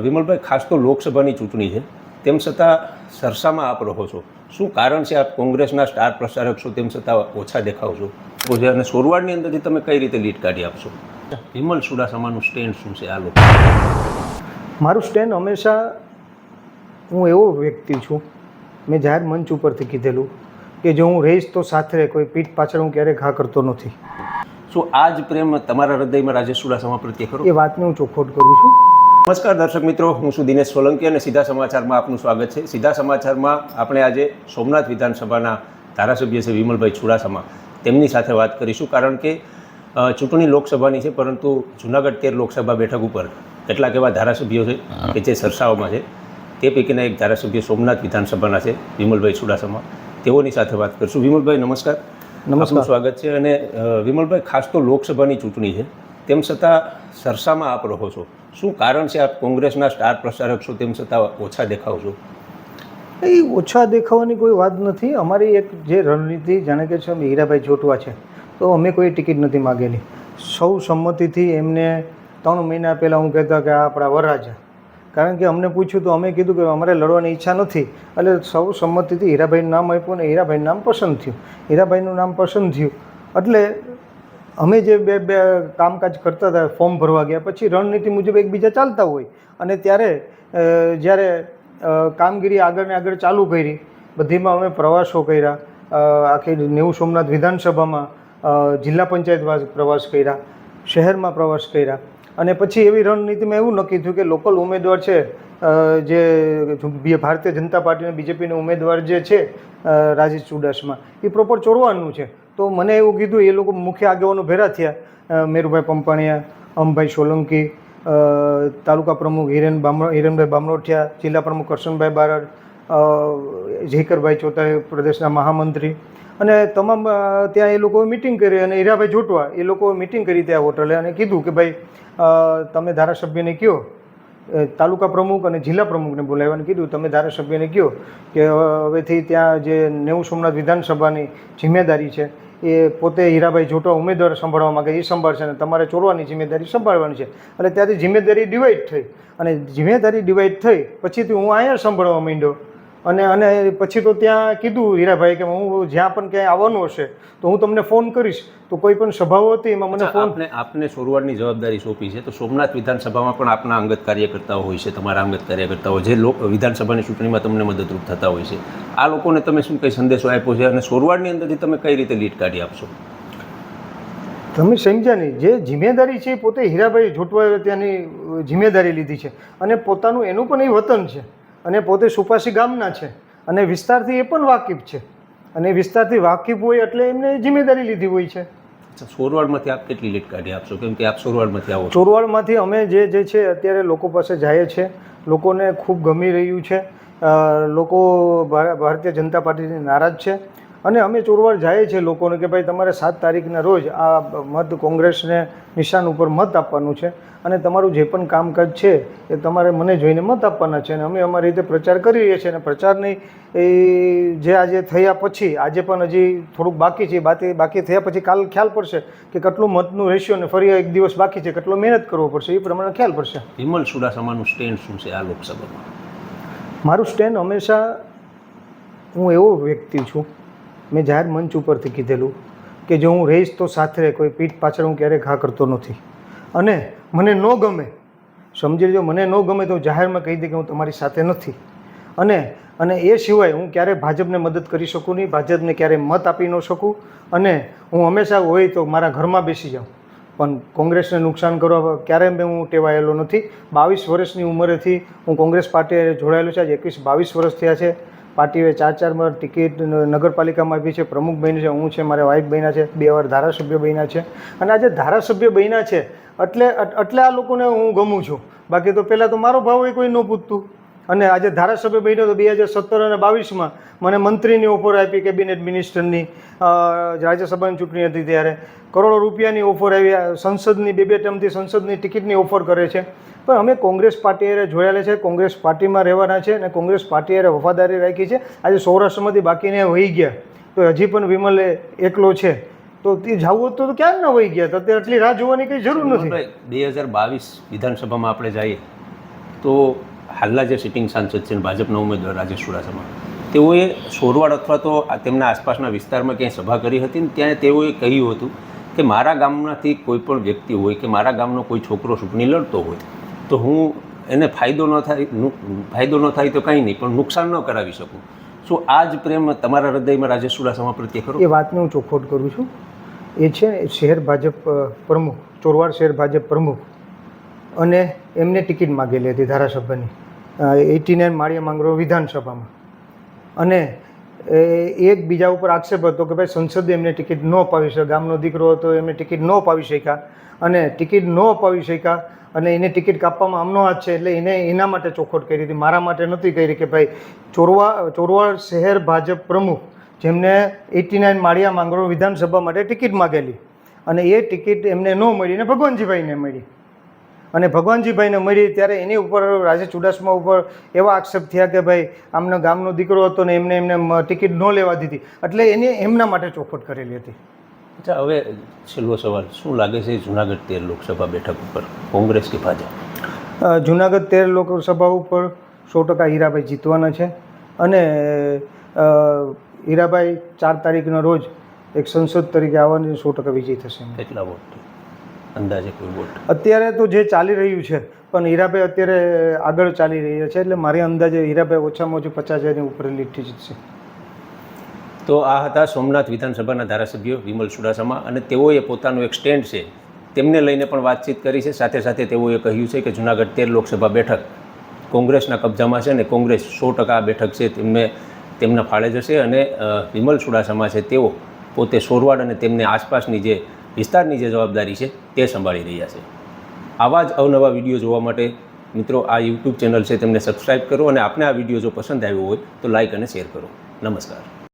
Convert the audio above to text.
વિમલભાઈ ખાસ તો લોકસભાની ચૂંટણી છે. તેમ છતાં સરસામાં આપ રહો છો. શું કારણ છે આપ કોંગ્રેસના સ્ટાર પ્રચારક છો? તેમ છતાં ઓછા દેખાવ છો. અને સોરવાડની અંદરથી તમે કઈ રીતે લીડ કાઢી આપશો? વિમલ સુડાસમાનું સ્ટેન્ડ શું છે? આ લોકો? મારું સ્ટેન્ડ હંમેશા હું એવો વ્યક્તિ છું મેં જાહેર મંચ ઉપરથી કીધેલું કે જો હું રહીશ તો સાથે કોઈ પીઠ પાછળ હું ક્યારેય ઘા કરતો નથી. શું આ જ પ્રેમ તમારા હૃદયમાં રાજેશ સુડાસમા પ્રત્યે ખરો? એ વાતને હું ચોખોટ કરું છું. નમસ્કાર દર્શક મિત્રો હું છું દિનેશ સોલંકી અને સીધા સમાચારમાં આપનું સ્વાગત છે. સીધા સમાચારમાં આપણે આજે સોમનાથ વિધાનસભાના ધારાસભ્ય છે વિમલભાઈ ચુડાસમા. તેમની સાથે વાત કરીશું કારણ કે ચૂંટણી લોકસભાની છે પરંતુ જુનાગઢ તેર લોકસભા બેઠક ઉપર કેટલાક એવા ધારાસભ્યો છે કે જે સરસાઓમાં છે. તે પૈકીના એક ધારાસભ્ય સોમનાથ વિધાનસભાના છે વિમલભાઈ ચુડાસમા. તેઓની સાથે વાત કરીશું. વિમલભાઈ નમસ્કાર. નમસ્કાર. સ્વાગત છે અને વિમલભાઈ ખાસ તો લોકસભાની ચૂંટણી છે. તેમ છતાં સરસામાં આપ રહો છો. શું કારણ છે? આપ કોંગ્રેસના સ્ટાર પ્રચારક છો તેમ છતાં ઓછા દેખાવ છો. એ ઓછા દેખાવાની કોઈ વાત નથી. અમારી એક જે રણનીતિ, જાણે કે છે, અમે હીરાભાઈ જોટવા છે, તો અમે કોઈ ટિકિટ નથી માગેલી. સૌ સંમતિથી એમને ત્રણ મહિના પહેલાં હું કહેતા કે આ આપણા વરરાજા કારણ કે અમને પૂછ્યું તો અમે કીધું કે અમારે લડવાની ઈચ્છા નથી. એટલે સૌ સંમતિથી હીરાભાઈનું નામ આપ્યું અને હીરાભાઈનું નામ પસંદ થયું. હીરાભાઈનું નામ પસંદ થયું. એટલે અમે જે બે બે કામકાજ કરતા હતા, ફોર્મ ભરવા ગયા, પછી રણનીતિ મુજબ એકબીજા ચાલતા હોય. અને ત્યારે જ્યારે કામગીરી આગળ ને આગળ ચાલુ કરી, બધીમાં અમે પ્રવાસો કર્યા આખી નેવું સોમનાથ વિધાનસભામાં જિલ્લા પંચાયત પ્રવાસ કર્યા, શહેરમાં પ્રવાસ કર્યા. અને પછી એવી રણનીતિમાં એવું નક્કી થયું કે લોકલ ઉમેદવાર છે જે ભારતીય જનતા પાર્ટી અને બીજેપીના ઉમેદવાર જે છે રાજેશ ચુડાસમા, એ પ્રોપર ચોરવાનું છે. તો મને એવું કીધું, એ લોકો મુખ્ય આગેવાનો ભેરા થયા. મેરુભાઈ પંપાણીયા, અમભાઈ સોલંકી તાલુકા પ્રમુખ હિરેન બામણો, હિરેનભાઈ બામણોઠિયા જિલ્લા પ્રમુખ કરશનભાઈ બારડ ઝેકરભાઈ ચોતારી પ્રદેશના મહામંત્રી. અને તમામ ત્યાં એ લોકોએ મિટિંગ કરી અને હીરાભાઈ જોટવા એ લોકોએ મિટિંગ કરી ત્યાં હોટલે અને કીધું કે ભાઈ તમે ધારાસભ્યને કહો. તાલુકા પ્રમુખ અને જિલ્લા પ્રમુખને બોલાવવાનું કીધું, તમે ધારાસભ્યને કહો કે હવેથી ત્યાં જે નેવું સોમનાથ વિધાનસભાની જિમ્મેદારી છે, એ પોતે હીરાભાઈ જોટા ઉમેદવાર સંભાળવા માગે એ સંભાળશે અને તમારે ચોરવાની જિમ્મેદારી સંભાળવાની છે. એટલે ત્યાંથી જિમ્મેદારી ડિવાઈડ થઈ. અને જિમ્મેદારી ડિવાઈડ થઈ, પછીથી હું અહીંયા સંભાળવા માંડ્યો. અને અને પછી તો ત્યાં કીધું હીરાભાઈ કે હું જ્યાં પણ ક્યાંય આવવાનું હશે તો હું તમને ફોન કરીશ. તો કોઈ પણ સભાઓ હતી એમાં મને ફોન આપને સોરવાડની જવાબદારી સોંપી છે. તો સોમનાથ વિધાનસભામાં પણ આપના અંગત કાર્યકર્તાઓ હોય છે તમારા અંગત કાર્યકર્તાઓ જે લોક વિધાનસભાની ચૂંટણીમાં તમને મદદરૂપ થતા હોય છે. આ લોકોને તમે શું કંઈ સંદેશો આપ્યો છે? અને સોરવાડની અંદરથી તમે કઈ રીતે લીડ કાઢી આપશો? તમે સમજ્યા નહીં. જે જિમ્મેદારી છે પોતે હીરાભાઈ જોટવાએ ત્યાંની જિમ્મેદારી લીધી છે. અને પોતાનું એનું પણ એ વતન છે. અને પોતે સુપાસી ગામના છે. અને વિસ્તારથી એ પણ વાકેફ છે. અને વિસ્તારથી વાકેફ હોય એટલે એમને જિમ્મેદારી લીધી હોય છે. સોરવાડમાંથી આપ કેટલી લીટ કાઢી આપશો? કેમ કે આપ સોરવાડમાંથી આવો સોરવાડમાંથી અમે જે જે છે અત્યારે લોકો પાસે જાય છે લોકોને ખૂબ ગમી રહ્યું છે. લોકો ભારતીય જનતા પાર્ટીથી નારાજ છે. અને અમે ચોરવાડ જાય છીએ લોકોને કે ભાઈ તમારે સાત તારીખના રોજ આ મત કોંગ્રેસને નિશાન ઉપર મત આપવાનું છે અને તમારું જે પણ કામકાજ છે એ તમારે મને જોઈને મત આપવાના છે અને અમે અમારી રીતે પ્રચાર કરી રહ્યા છીએ અને પ્રચારની એ જે આજે થયા પછી આજે પણ હજી થોડુંક બાકી છે બાકી બાકી થયા પછી કાલ ખ્યાલ પડશે કે કેટલું મતનું રેશિયો ને ફરી એક દિવસ બાકી છે કેટલો મહેનત કરવો પડશે એ પ્રમાણે ખ્યાલ પડશે. વિમલ સુડાસમાનું સ્ટેન્ડ શું છે આ લોકસભામાં? મારું સ્ટેન્ડ હંમેશા હું એવો વ્યક્તિ છું મેં જાહેર મંચ ઉપરથી કીધેલું કે જો હું રહીશ તો સાથે કોઈ પીઠ પાછળ હું ક્યારેય ઘા કરતો નથી. અને મને ન ગમે, સમજી લેજો, મને ન ગમે તો જાહેરમાં કહી દે કે હું તમારી સાથે નથી. અને અને એ સિવાય હું ક્યારેય ભાજપને મદદ કરી શકું નહીં, ભાજપને ક્યારેય મત આપી ન શકું. અને હું હંમેશા હોય તો મારા ઘરમાં બેસી જાઉં. પણ કોંગ્રેસને નુકસાન કરવા ક્યારેય મેં હું ટેવાયેલો નથી. બાવીસ વર્ષની ઉંમરેથી હું કોંગ્રેસ પાર્ટીએ જોડાયેલો છે. આજે એકવીસ બાવીસ વર્ષ થયા છે. પાર્ટીએ ચાર ચાર વાર ટિકિટ નગરપાલિકામાં આપી છે. પ્રમુખ બન્યું છે, હું છે, મારા વાઇફ બન્યા છે, બે વાર ધારાસભ્ય બન્યા છે. અને આજે ધારાસભ્ય બન્યા છે, એટલે એટલે આ લોકોને હું ગમું છું. બાકી તો પહેલાં તો મારો ભાવ એ કોઈ ન પૂછતું. અને આજે ધારાસભ્ય બન્યો તો બે હજાર સત્તર અને બાવીસમાં મને મંત્રીની ઓફર આપી કેબિનેટ મિનિસ્ટરની રાજ્યસભાની ચૂંટણી હતી ત્યારે. કરોડો રૂપિયાની ઓફર આવી સંસદની, બે બે ટર્મથી સંસદની ટિકિટની ઓફર કરે છે. પણ અમે કોંગ્રેસ પાર્ટી હારે જોડાયેલા છે, કોંગ્રેસ પાર્ટીમાં રહેવાના છે અને કોંગ્રેસ પાર્ટી હારે વફાદારી રાખી છે. આજે સૌરાષ્ટ્રમાંથી બાકીને વહી ગયા. તો હજી પણ વિમલ એકલો છે. તો તે જવું હોત તો ક્યાં ન વહી ગયા? તો અત્યારે આટલી રાહ જોવાની કંઈ જરૂર નથી. બે હજાર બાવીસ વિધાનસભામાં આપણે જઈએ તો હાલના જે સિટિંગ સાંસદ છે ભાજપના ઉમેદવાર રાજેશ ચુડાસમા. તેઓએ સોરવાડ અથવા તો તેમના આસપાસના વિસ્તારમાં ક્યાંય સભા કરી હતી ને ત્યાં તેઓએ કહ્યું હતું કે મારા ગામમાંથી કોઈ પણ વ્યક્તિ હોય કે મારા ગામનો કોઈ છોકરો ચૂંટણી લડતો હોય, તો હું એને ફાયદો ન થાય ફાયદો ન થાય તો કંઈ નહીં, પણ નુકસાન ન કરાવી શકું. શું આ જ પ્રેમ તમારા હૃદયમાં રાજેશ ચુડાસમા પ્રત્યે ખરો? એ વાતને હું ચોખવટ કરું છું. એ છે શહેર ભાજપ પ્રમુખ, ચોરવાડ શહેર ભાજપ પ્રમુખ અને એમને ટિકિટ માગેલી હતી ધારાસભ્યની. એટી નાઇન માળિયા માંગરો વિધાનસભામાં. અને એક બીજા ઉપર આક્ષેપ હતો કે ભાઈ સંસદે એમને ટિકિટ ન અપાવી શકે ગામનો દીકરો હતો એમને ટિકિટ ન અપાવી શક્યા. અને ટિકિટ ન અપાવી શક્યા અને એને ટિકિટ કાપવામાં આમનો હાથ છે એટલે એને એના માટે ચોખવટ કરી હતી. મારા માટે નથી કરી કે ભાઈ ચોરવા, ચોરવાડ શહેર ભાજપ પ્રમુખ જેમને એટી નાઇન માળિયા માંગરો વિધાનસભા માટે ટિકિટ માગેલી. અને એ ટિકિટ એમને ન મળી ને ભગવાનજીભાઈને મળી. અને ભગવાનજીભાઈને મળી ત્યારે એની ઉપર રાજે ચુડાસમા ઉપર એવા આક્ષેપ થયા કે ભાઈ આમનો ગામનો દીકરો હતો ને એમને એમને ટિકિટ ન લેવા દીધી. એટલે એને એમના માટે ચોખવટ કરેલી હતી. અચ્છા હવે છેલ્લો સવાલ શું લાગે છે જુનાગઢ તેર લોકસભા બેઠક ઉપર? કોંગ્રેસ કે ભાજપ? જુનાગઢ તેર લોકસભા ઉપર સો ટકા હીરાભાઈ જીતવાના છે અને હીરાભાઈ ચાર તારીખના રોજ એક સંસદ તરીકે આવવાની સો ટકા વિજય થશે. કેટલા વોટ? અંદાજે કોઈ બોટ. અત્યારે તો જે ચાલી રહ્યું છે પણ હીરાભાઈ અત્યારે આગળ ચાલી રહ્યા છે એટલે મારી અંદાજે હીરાભાઈ ઓછામાં ઓછી પચાસ હજારની ઉપર લીટી છે. તો આ હતા સોમનાથ વિધાનસભાના ધારાસભ્ય વિમલ ચુડાસમા અને તેઓએ પોતાનું એક સ્ટેન્ડ છે તેમને લઈને પણ વાતચીત કરી છે સાથે સાથે તેઓએ કહ્યું છે કે જુનાગઢ તેર લોકસભા બેઠક કોંગ્રેસના કબજામાં છે અને કોંગ્રેસ સો ટકા આ બેઠક છે તેમને તેમના ફાળે જશે અને વિમલ ચુડાસમા છે તેઓ પોતે સોરવાડ અને તેમને આસપાસની જે વિસ્તારની જે જવાબદારી છે તે સંભાળી રહ્યા છે. આવા જ અવનવા વીડિયો જોવા માટે મિત્રો આ યુટ્યુબ ચેનલ છે તેમને સબસ્ક્રાઈબ કરો અને આપને આ વીડિયો જો પસંદ આવ્યો હોય તો લાઇક અને શેર કરો. નમસ્કાર.